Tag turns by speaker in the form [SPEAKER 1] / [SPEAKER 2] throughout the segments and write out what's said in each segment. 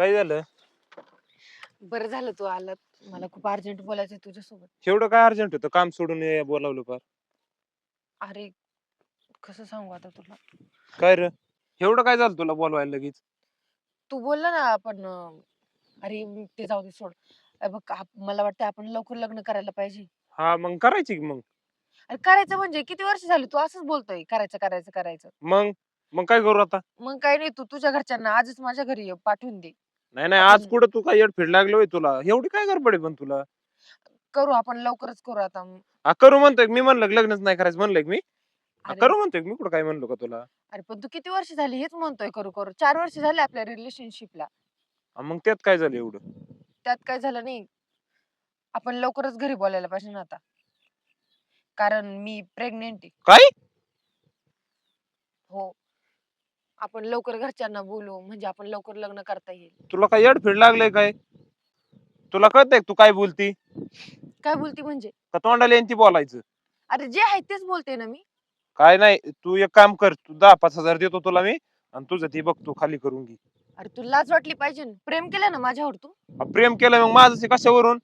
[SPEAKER 1] काय झालं?
[SPEAKER 2] बरं झालं तू आलात. मला खूप अर्जंट बोलायचं तुझ्यासोबत.
[SPEAKER 1] एवढं काय अर्जंट होतं? काम सोडून ये- बोलावलं फार.
[SPEAKER 2] अरे कसं सांगू आता तुला?
[SPEAKER 1] काय र? एवढं काय झालं तुला बोलवायला लगेच?
[SPEAKER 2] तू बोलला ना आपण अं, अरे ते जाऊ दे सोड. अरे बघ आप- मला वाटतं आपण लवकर लग्न करायला पाहिजे.
[SPEAKER 1] हा मग करायची की मग?
[SPEAKER 2] अरे करायचं म्हणजे? किती वर्ष झाली तू असंच बोलतोय? करायचं करायचं करायचं.
[SPEAKER 1] मग? मग काय करू आता?
[SPEAKER 2] मग काय नाही तू तुझ्या घरच्यांना आजच माझ्या घरी ये, पाठवून दे.
[SPEAKER 1] नाही नाही आज कुठं तू काय येड फेड लागलो होय तुला? एवढी काय गडबड आहे पण तुला?
[SPEAKER 2] करू आपण लवकरच करू आता.
[SPEAKER 1] हा, करू म्हणतोय मी म्हणलं की लग्नच नाही करायचं म्हणलंय की मी. हा,
[SPEAKER 2] अरे
[SPEAKER 1] करू म्हणतोय की मी कुठं काय म्हणलो का तुला?
[SPEAKER 2] अरे पण तू किती वर्ष झाली हेच म्हणतोय करू करू. चार वर्ष झाले आपल्या रिलेशनशिपला
[SPEAKER 1] हा, मग त्यात काय झालं एवढं?
[SPEAKER 2] त्यात काय झालं नाही. आपण लवकरच घरी बोलायला पाहिजे ना आता. कारण मी प्रेग्नेंट आहे.
[SPEAKER 1] काय?
[SPEAKER 2] हो. आपण लवकर घरच्यांना बोलू म्हणजे आपण लवकर लग्न करता येईल.
[SPEAKER 1] तुला काय येड फेड लागलंय काय? तुला कळतंय का तू काय बोलती?
[SPEAKER 2] काय बोलती म्हणजे?
[SPEAKER 1] का तोंडाला ती बोलायचं?
[SPEAKER 2] अरे जे आहे तेच बोलते ना मी.
[SPEAKER 1] काय नाही तू एक काम कर तू दहा पाच हजार देतो तुला मी आणि तुझं ती बघतो खाली करून घे.
[SPEAKER 2] अरे तुला लाज वाटली पाहिजे ना. प्रेम केलं ना माझ्यावर तू?
[SPEAKER 1] प्रेम केलं मग माझं ते कशावरून?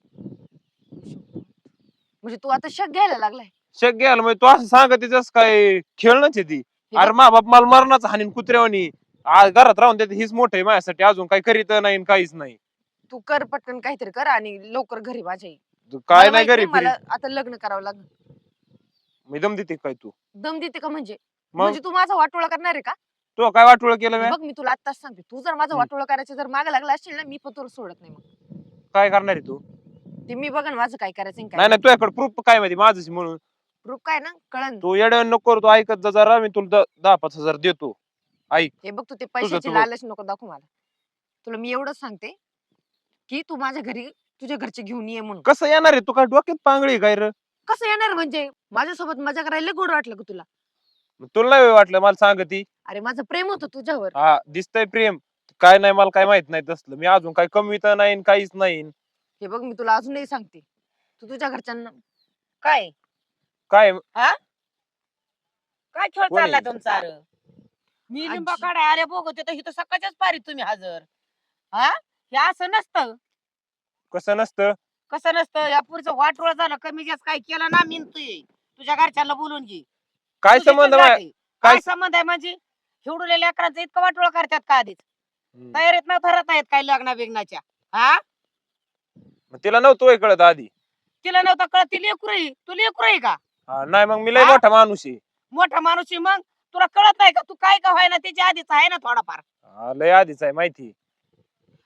[SPEAKER 2] म्हणजे तू आता शक घ्यायला लागलाय.
[SPEAKER 1] शक घ्यायला म्हणजे तू असं सांगत तिच्यास काय? खेळणंच आहे ती. अरे मा बाप मला मरणाचं हानीन कुत्र्यावानी. आज घरात राहून देते हीच मोठं आहे माझ्यासाठी. अजून काही करीत नाही आणि काहीच नाही.
[SPEAKER 2] तू कर पटकन काहीतरी कर आणि लवकर घरी माझ्या ये.
[SPEAKER 1] तू काय
[SPEAKER 2] मला
[SPEAKER 1] नाही
[SPEAKER 2] माहीत
[SPEAKER 1] घरी
[SPEAKER 2] मला आता लग्न करावं लागेल.
[SPEAKER 1] मी दम देते काय तू?
[SPEAKER 2] दम देते का म्हणजे?
[SPEAKER 1] मग?
[SPEAKER 2] म्हणजे तू माझा वाटोळा करणार आहे का?
[SPEAKER 1] तू काय वाटोळ केलं
[SPEAKER 2] बघ मी तुला आत्ताच सांगते. तू जर माझा
[SPEAKER 1] हम्म.
[SPEAKER 2] वाटोळा करायचं जर मागे लागला असशील ना मी पण तुला सोडत नाही मग.
[SPEAKER 1] काय करणार आहे तू?
[SPEAKER 2] ते मी बघन माझं काय करायचं आणि काय
[SPEAKER 1] नाही नाही तुझ्याकडे प्रूफ काय माहिती? माझंच म्हणून.
[SPEAKER 2] प्रूफ काय ना कळन.
[SPEAKER 1] तू येड्या नको करू, तू ऐकत जा जरा मी तुला द- दहा पाच हजार देतो. ऐक.
[SPEAKER 2] हे बघ तू ते पैशाची
[SPEAKER 1] बघ.
[SPEAKER 2] लालच नको दाखवू मला. तुला मी एवढंच सांगते की तू माझ्या घरी तुझ्या घरचे घेऊन ये म्हणून.
[SPEAKER 1] कसं येणार आहे? तू काय डोक्यात पांगळी आहे काय र?
[SPEAKER 2] कसं येणार म्हणजे? माझ्यासोबत मजा करायला गोड वाटलं का तुला.
[SPEAKER 1] तुला नाही वाटलं मला सांग ती
[SPEAKER 2] अरे माझं प्रेम होतं तुझ्यावर.
[SPEAKER 1] हा दिसतंय प्रेम. काय नाही मला काय माहीत नाही तसलं. मी अजून काय कमी तर नाही काहीच नाही.
[SPEAKER 2] हे बघ मी तुला अजूनही सांगते. तू तुझ्या घरच्यांना काय?
[SPEAKER 1] काय?
[SPEAKER 3] काय खेळ
[SPEAKER 1] कोण आहे?
[SPEAKER 3] चाललाय तुमचा? अरे. मी लिंबा
[SPEAKER 2] आजी.
[SPEAKER 3] काढाय आले बघत तर इथं सकाळच्याच पारी तुम्ही हजर. हा? हे असं नसतं.
[SPEAKER 1] कसं नसतं?
[SPEAKER 3] कसं नसतं? या पुढचं वाटोळ झालं कमी जास्त काय केलं ना मी तू तुझ्या घरच्यांना बोलून घे.
[SPEAKER 1] काय
[SPEAKER 3] तुझी
[SPEAKER 1] संबंध. काय-
[SPEAKER 3] काय संबंध आहे म्हणजे हिवडलेल्या लेकरांचं इतकं वाटोळ करतात का आधीच?
[SPEAKER 1] हम्म.
[SPEAKER 3] तयारीत न ठरत आहेत काय लग्ना बिग्नाच्या. हा?
[SPEAKER 1] मग तिला नव्हतं होय कळत आधी.
[SPEAKER 3] तिला नव्हतं कळत. ती लेकरू तू लेकरू आहे का?
[SPEAKER 1] हा, नाही मग मी लय
[SPEAKER 3] हा?
[SPEAKER 1] मोठा माणूस आहे.
[SPEAKER 3] मोठा माणूस आहे मग? तुला कळत नाही का? तू काय का व्हायना त्याच्या आधीच आहे ना थोडाफार.
[SPEAKER 1] हा, लय आधीच आहे माहिती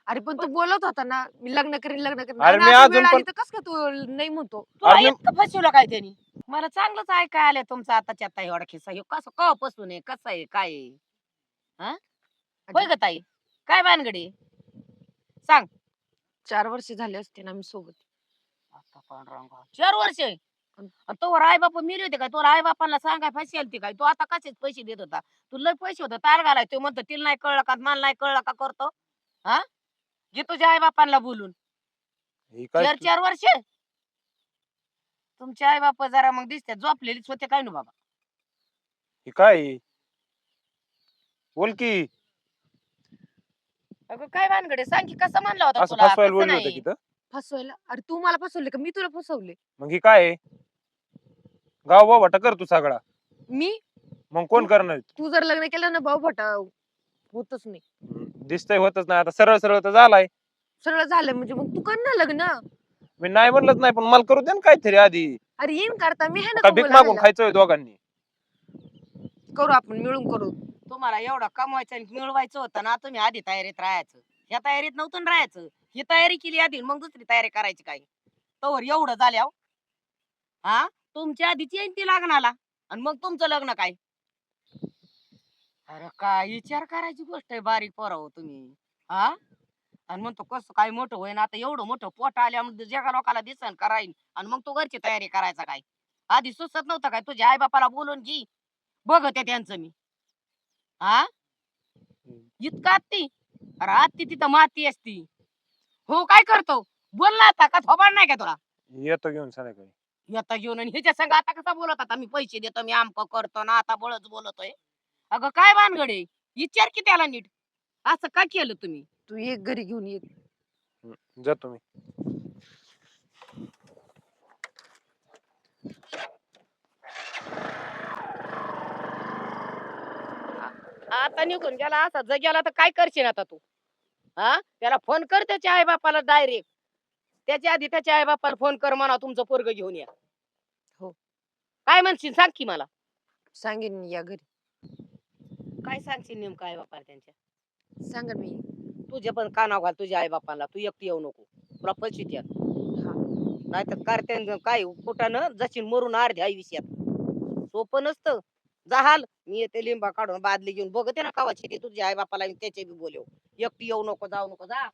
[SPEAKER 2] अरे पण तू बोलत होता ना मी लग्न करीन लग्न करीन.
[SPEAKER 1] अरे
[SPEAKER 2] आणि
[SPEAKER 1] मी
[SPEAKER 2] आता
[SPEAKER 1] अजून
[SPEAKER 2] वेळ आली
[SPEAKER 1] पण-
[SPEAKER 2] तर कस काय तू नाही म्हणतो?
[SPEAKER 3] तुला
[SPEAKER 1] अरे मी-
[SPEAKER 3] इतकं फसवलं काय त्यांनी? मला चांगलंच ऐकाय आलंय तुमचा आताच्या आता एवढा खिस्सा. ह्यो कसं कवापासून आहे? कसं आहे? काय आहे? हा? होय ग ताई? काय भानगडी? सांग.
[SPEAKER 2] चार वर्ष झाले असते ना मी सोबत.
[SPEAKER 3] चार वर्ष? तो आई बाप मिली होते काय? तुला आई बापाला सांगाय पैसे आलते काय? तू आता कसेच पैसे देत होता? तू लय पैसे होता तार घालाय. तो म्हणतो तिला नाही कळलं का? मला नाही कळलं का करतो? हा? घे तुझ्या आई बापांना बोलून.
[SPEAKER 1] हे काय
[SPEAKER 3] चार
[SPEAKER 1] तू-
[SPEAKER 3] चार वर्ष? तुमचे आई बाप जरा मग दिसते झोपलेलीच होते काय ना बाबा?
[SPEAKER 1] हे काय? बोल की.
[SPEAKER 3] अगं काय भानगडे सांग की कसं म्हणलं होतं
[SPEAKER 1] असं
[SPEAKER 3] तुला?
[SPEAKER 1] फसवायला
[SPEAKER 3] कसं
[SPEAKER 1] बोललो होतं
[SPEAKER 3] नाही?
[SPEAKER 1] तिथं?
[SPEAKER 2] फसवायला? अरे तू मला फसवले का? मी तुला फसवले.
[SPEAKER 1] मग हे काय? आहे? गाव बाबाटा कर तू सगळा.
[SPEAKER 2] मी?
[SPEAKER 1] मग कोण करणार?
[SPEAKER 2] तू जर लग्न केलं ना भाऊ भटा होतच नाही.
[SPEAKER 1] दिसतंय होतच नाही. आता सरळ सरळ तर झालाय.
[SPEAKER 2] सरळ झालं म्हणजे मग तू कर ना लग्न.
[SPEAKER 1] मी नाही म्हणलंच नाही पण मला करू दे ना काहीतरी आधी.
[SPEAKER 2] अरे येईन करता मी आहे ना का
[SPEAKER 1] भीक? मागून खायचं होय दोघांनी.
[SPEAKER 2] करू आपण मिळून करू.
[SPEAKER 3] तुम्हाला एवढं कमवायचं आणि मिळवायचं होतं ना तुम्ही आधी तयारीत राहायचं. ह्या तयारीत नव्हतं ना राहायचं. ही तयारी केली आधी मग दुसरी तयारी करायची काय तोवर एवढं झाल्या हा? तुमच्या आधीच येईन ती लग्नाला आणि मग तुमचं लग्न काय? अरे काय विचार करायची गोष्ट आहे बारीक पोराव तुम्ही. हा? आणि म्हणतो कसं काय मोठं होईन आता एवढं मोठं पोट आल्यामुळे जगा लोकाला दिसन करायन आणि मग तू घरची तयारी करायचा काय? आधी सुचत नव्हतं काय तुझ्या आई बापाला बोलून घे. बघते त्यांचं मी. हा? इतका आत्ती? अरे आत्ती तिथं माती असती. हो काय करतो? बोल ना आता का थोबाड नाही का तुला?
[SPEAKER 1] येतो घेऊन संध्याकाळी.
[SPEAKER 3] येता घेऊन आणि ह्याच्या संग आता कसा बोलत आता मी पैसे देतो मी आमक करतो ना आता बळच बोलतोय. अगं काय भानगडे? विचार की त्याला नीट. असं का केलं तुम्ही?
[SPEAKER 2] तू एक घरी घेऊन ये.
[SPEAKER 1] जातो मी.
[SPEAKER 3] आता निघून गेला असा जग्याला तर काय करशील आता तू? हा त्याला फोन कर त्याच्या आई बापाला डायरेक्ट त्याच्या आधी त्याच्या आई बापाला फोन कर म्हणा तुमचं पोरग घेऊन या.
[SPEAKER 2] हो.
[SPEAKER 3] काय म्हणशील? सांग की मला.
[SPEAKER 2] सांगेन या घरी.
[SPEAKER 3] काय सांगशील नेमकं आई बापाला त्यांच्या
[SPEAKER 2] सांगेन मी.
[SPEAKER 3] तुझ्या पण कानाव घाल तुझ्या आई बापाला तू एकटी येऊ नको. तुला द्या
[SPEAKER 2] हा.
[SPEAKER 3] नाहीतर करते काय कुठानं जशीन मरून अर्ध्या आयुष्यात. सोपं नसतं. जाहाल. मी येते लिंबा काढून बादली घेऊन. बघते ना कावाची ते तुझ्या आई बापाला त्याचे बी बोलव एकटी येऊ नको जाऊ नको जा.